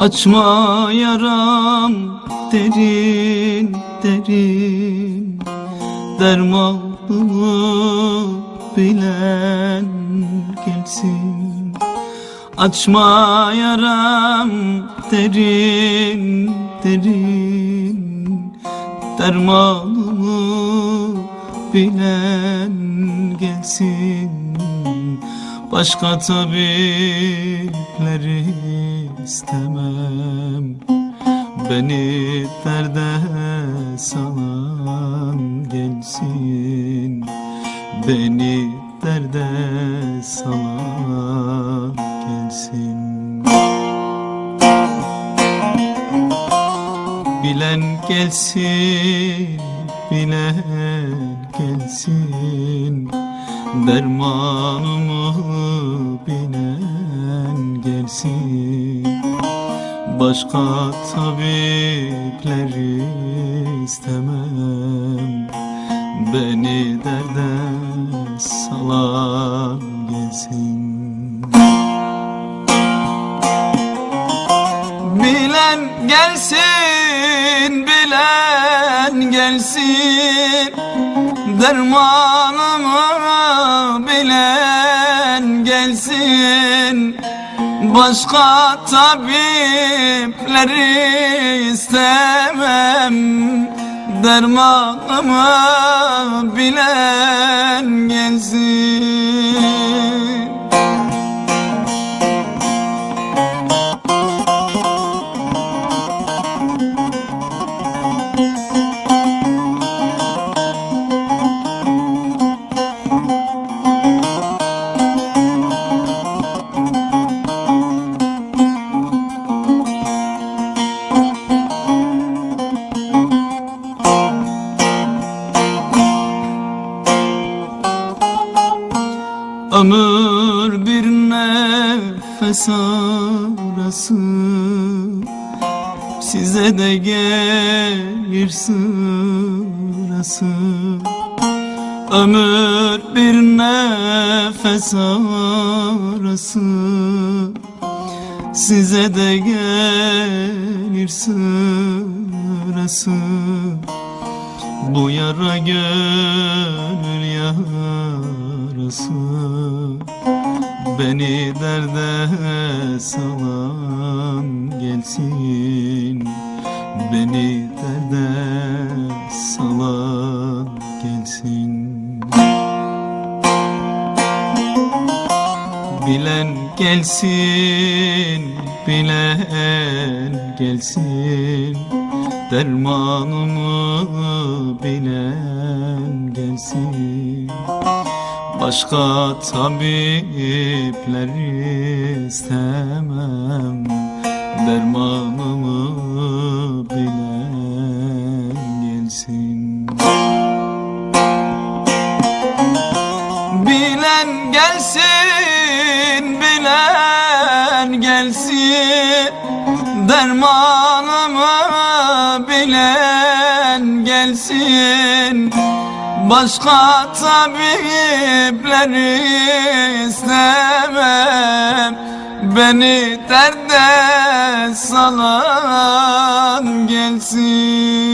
Açma yaram derin derin. Dermanımı bilen gelsin. Açma yaram derin derin. Dermanımı bilen gelsin. Başka tabipleri istemem. Beni derde salan gelsin Beni derde salan gelsin Bilen gelsin, bilen gelsin. Dermanımı bilen gelsin Başka tabipleri istemem. Beni derde salan gelsin. Bilen gelsin, bilen gelsin. Dermanımı bilen gelsin Başka tabipleri istemem. Dermanımı bilen nefes arası Size de gelir sırası Ömür bir nefes arası. Size de gelir sırası bu yara gönül yarası Beni derde salan gelsin. Beni derde salan gelsin. Bilen gelsin, bilen gelsin. Dermanımı bilen gelsin Başka tabipleri istemem Dermanımı bilen gelsin. Bilen gelsin, bilen gelsin Dermanımı bilen gelsin Başka tabipleri istemem Beni derde salan gelsin